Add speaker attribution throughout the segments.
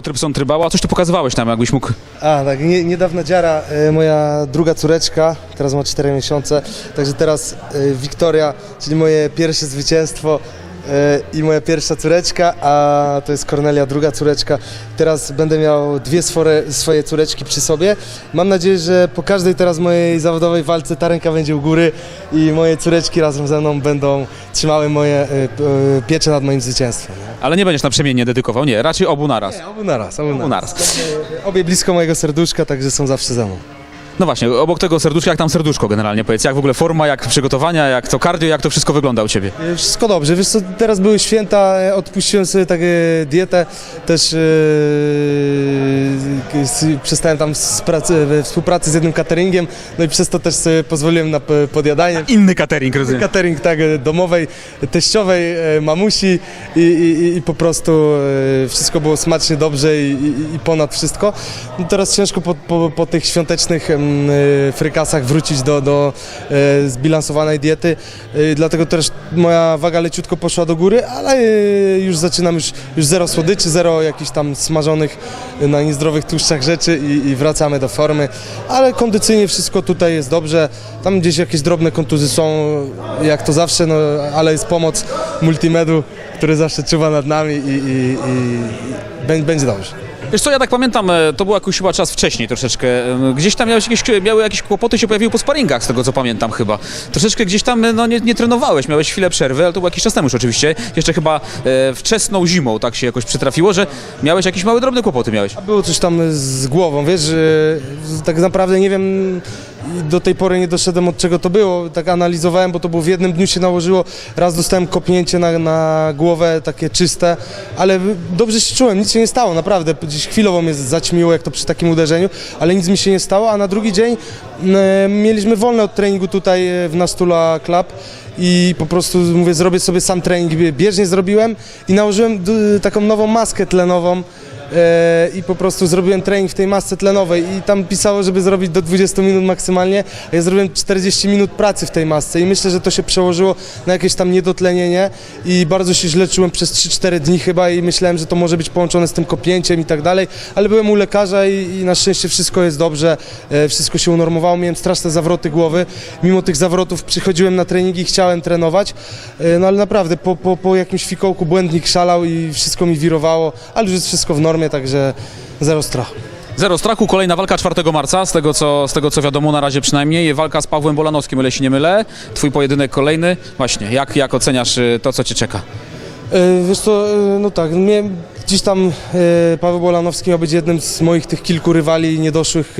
Speaker 1: Michał Trypson Trybała, coś tu pokazywałeś nam, jakbyś mógł.
Speaker 2: A, tak, nie, niedawna dziara, e, moja druga córeczka, teraz ma 4 miesiące, także teraz e, Wiktoria, czyli moje pierwsze zwycięstwo i moja pierwsza córeczka, a to jest Kornelia, druga córeczka. Teraz będę miał dwie swoje, swoje córeczki przy sobie. Mam nadzieję, że po każdej teraz mojej zawodowej walce ta ręka będzie u góry i moje córeczki razem ze mną będą trzymały moje e, e, pieczę nad moim zwycięstwem. nie?
Speaker 1: Ale nie będziesz naprzemiennie dedykował, nie, raczej obu naraz.
Speaker 2: Nie, obu naraz, obu
Speaker 1: Obu
Speaker 2: naraz.
Speaker 1: naraz.
Speaker 2: Obie blisko mojego serduszka, także są zawsze ze mną.
Speaker 1: No właśnie, obok tego serduszka, jak tam serduszko generalnie, powiedz, jak w ogóle forma, jak przygotowania, jak to cardio, jak to wszystko wygląda u Ciebie?
Speaker 2: E, Wszystko dobrze. Wiesz co, teraz były święta, e, odpuściłem sobie takie dietę, też e, s- przestałem tam z pracy, we współpracy z jednym cateringiem, no i przez to też sobie pozwoliłem na podjadanie.
Speaker 1: Inny catering, rozumiem.
Speaker 2: Catering tak e, domowej, teściowej, e, mamusi i, i, i po prostu e, wszystko było smacznie, dobrze i, i, ponad wszystko. No teraz ciężko po, po, po tych świątecznych e, frykasach wrócić do, do e, zbilansowanej diety, e, dlatego też moja waga leciutko poszła do góry, ale już zaczynam już, już zero słodyczy, zero jakichś tam smażonych na niezdrowych tłuszczach rzeczy i, i wracamy do formy, ale kondycyjnie wszystko tutaj jest dobrze, tam gdzieś jakieś drobne kontuzje są, jak to zawsze, no, ale jest pomoc multimedu, który zawsze czuwa nad nami i, i, i, i bę- będzie dobrze.
Speaker 1: Wiesz co, ja tak pamiętam, e, to był jakiś chyba czas wcześniej troszeczkę, e, gdzieś tam miałeś jakieś, miały jakieś kłopoty się pojawiły po sparingach, z tego co pamiętam chyba. Troszeczkę gdzieś tam e, no, nie, nie trenowałeś, miałeś chwilę przerwy, ale to był jakiś czas temu już oczywiście, jeszcze chyba e, wczesną zimą tak się jakoś przytrafiło, że miałeś jakieś małe, drobne kłopoty miałeś.
Speaker 2: Było coś tam z głową, wiesz, że tak naprawdę nie wiem, i do tej pory nie doszedłem od czego to było, tak analizowałem, bo to było w jednym dniu się nałożyło, raz dostałem kopnięcie na, na głowę, takie czyste, ale dobrze się czułem, nic się nie stało, naprawdę, gdzieś chwilowo mnie zaćmiło, jak to przy takim uderzeniu, ale nic mi się nie stało, a na drugi dzień e, mieliśmy wolne od treningu tutaj e, w Nastula Club, i po prostu mówię, zrobię sobie sam trening, bieżnie zrobiłem i nałożyłem taką nową maskę tlenową i po prostu zrobiłem trening w tej masce tlenowej i tam pisało, żeby zrobić do 20 minut maksymalnie, a ja zrobiłem 40 minut pracy w tej masce i myślę, że to się przełożyło na jakieś tam niedotlenienie i bardzo się źle czułem przez 3-4 dni chyba i myślałem, że to może być połączone z tym kopięciem i tak dalej, ale byłem u lekarza i, i na szczęście wszystko jest dobrze, e, wszystko się unormowało, miałem straszne zawroty głowy, mimo tych zawrotów przychodziłem na treningi i chciałem trenować, e, no ale naprawdę po, po, po jakimś fikołku błędnik szalał i wszystko mi wirowało, ale już jest wszystko w normie, także zero strachu.
Speaker 1: Zero strachu, kolejna walka 4 marca, z tego, co, z tego co wiadomo na razie przynajmniej, walka z Pawłem Bolanowskim, o ile się nie mylę, twój pojedynek kolejny, właśnie, jak, jak oceniasz y, to, co cię czeka?
Speaker 2: E, Wiesz co, e, no tak, miałem, gdzieś tam Paweł Bolanowski miał być jednym z moich tych kilku rywali niedoszłych,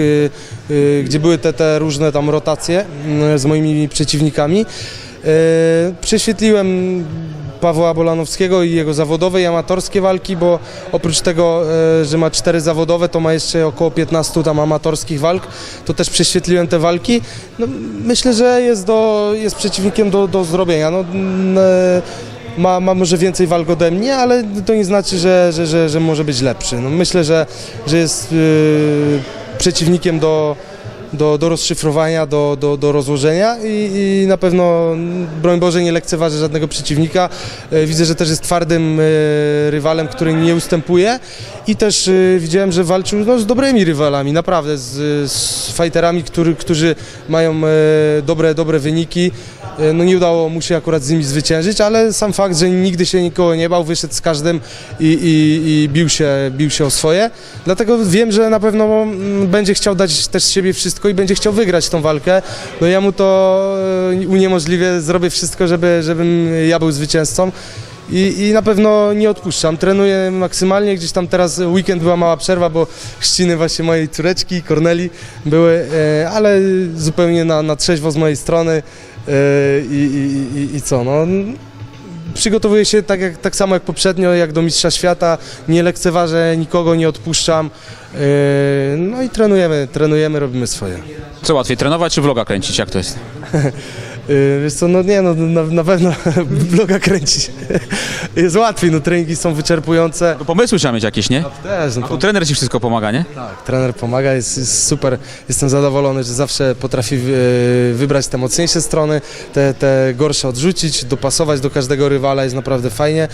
Speaker 2: gdzie były te, te różne tam rotacje z moimi przeciwnikami. Prześwietliłem Pawła Bolanowskiego i jego zawodowe i amatorskie walki, bo oprócz tego, e, że ma cztery zawodowe, to ma jeszcze około 15 tam amatorskich walk, to też prześwietliłem te walki. No, myślę, że jest, do, jest przeciwnikiem do, do zrobienia. No, e, ma, ma może więcej walk ode mnie, ale to nie znaczy, że, że, że, że może być lepszy. No myślę, że, że jest yy, przeciwnikiem do, do, do rozszyfrowania, do, do, do rozłożenia i, i na pewno, mm, broń Boże, nie lekceważy żadnego przeciwnika. E, Widzę, że też jest twardym e, rywalem, który nie ustępuje i też e, widziałem, że walczył no, z dobrymi rywalami, naprawdę, z, z fighterami, który, którzy mają dobre, dobre wyniki. E, No nie udało mu się akurat z nimi zwyciężyć, ale sam fakt, że nigdy się nikogo nie bał, wyszedł z każdym i, i, i bił, się, bił się o swoje. Dlatego wiem, że na pewno mm, będzie chciał dać też z siebie wszystko i będzie chciał wygrać tą walkę. No ja mu to e, uniemożliwię, zrobię wszystko, żeby, żebym ja był zwycięzcą. I, I na pewno nie odpuszczam. Trenuję maksymalnie. Gdzieś tam teraz weekend była mała przerwa, bo chrzciny właśnie mojej córeczki, Korneli były, e, ale zupełnie na, na trzeźwo z mojej strony. E, I, i, i, co? No, przygotowuję się tak, jak, tak samo jak poprzednio, jak do Mistrza Świata. Nie lekceważę nikogo, nie odpuszczam. E, No i trenujemy, trenujemy, robimy swoje.
Speaker 1: Co łatwiej, trenować czy vloga kręcić, jak to jest?
Speaker 2: Yy, Wiesz co, no nie, no na, na pewno bloga kręcić jest łatwiej, no treningi są wyczerpujące.
Speaker 1: No pomysły trzeba mieć jakieś, nie?
Speaker 2: Też, no
Speaker 1: Tu trener ci wszystko pomaga, nie?
Speaker 2: tak, trener pomaga, jest, jest super, jestem zadowolony, że zawsze potrafi yy, wybrać te mocniejsze strony, te, te gorsze odrzucić, dopasować do każdego rywala, jest naprawdę fajnie.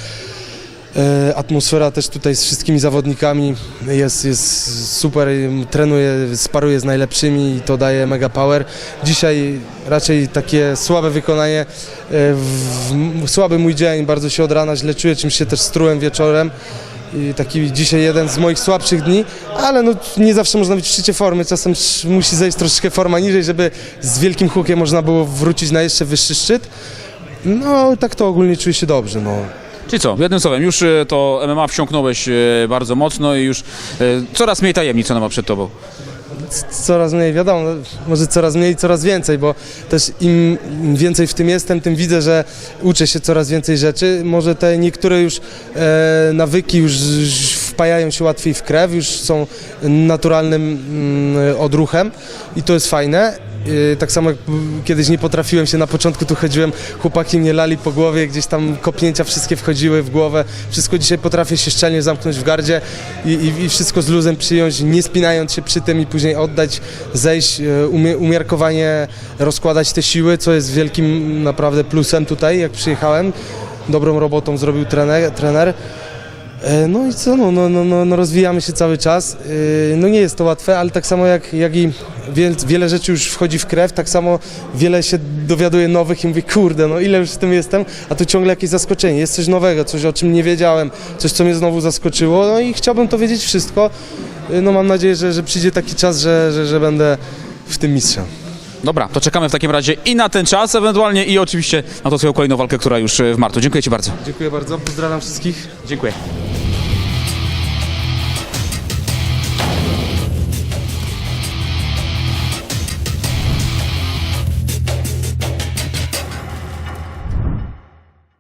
Speaker 2: E, Atmosfera też tutaj z wszystkimi zawodnikami jest, jest super, trenuję, sparuję z najlepszymi i to daje mega power. Dzisiaj raczej takie słabe wykonanie, e, słaby mój dzień, bardzo się od rana źle czuję, czymś się też strułem wieczorem. I taki dzisiaj jeden z moich słabszych dni, ale no nie zawsze można być w szczycie formy, czasem musi zejść troszeczkę forma niżej, żeby z wielkim hukiem można było wrócić na jeszcze wyższy szczyt. No tak to ogólnie czuję się dobrze, no.
Speaker 1: Czyli co, jednym słowem, już e, to MMA wsiąknąłeś e, bardzo mocno i już e, coraz mniej tajemnic ona ma przed tobą.
Speaker 2: coraz mniej, wiadomo, no, może coraz mniej, coraz więcej, bo też im więcej w tym jestem, tym widzę, że uczę się coraz więcej rzeczy. Może te niektóre już e, nawyki już wpajają się łatwiej w krew, już są naturalnym mm, odruchem i to jest fajne. E, Tak samo jak kiedyś nie potrafiłem się, na początku tu chodziłem, chłopaki mnie lali po głowie, gdzieś tam kopnięcia wszystkie wchodziły w głowę. Wszystko dzisiaj potrafię się szczelnie zamknąć w gardzie i, i, i wszystko z luzem przyjąć, nie spinając się przy tym i później oddać, zejść, umie, umiarkowanie rozkładać te siły, co jest wielkim naprawdę plusem tutaj, jak przyjechałem. Dobrą robotą zrobił trener. trener. E, No i co, no, no, no, no, no rozwijamy się cały czas. E, No nie jest to łatwe, ale tak samo jak, jak i wiel, wiele rzeczy już wchodzi w krew, tak samo wiele się dowiaduję nowych i mówię, kurde, no ile już w tym jestem, a tu ciągle jakieś zaskoczenie, jest coś nowego, coś o czym nie wiedziałem, coś co mnie znowu zaskoczyło, no i chciałbym to wiedzieć wszystko. E, No mam nadzieję, że, że przyjdzie taki czas, że, że, że będę w tym mistrzem.
Speaker 1: Dobra, to czekamy w takim razie i na ten czas ewentualnie i oczywiście na tą swoją kolejną walkę, która już e, w marcu. Dziękuję Ci bardzo.
Speaker 2: Dziękuję bardzo, pozdrawiam wszystkich.
Speaker 1: Dziękuję.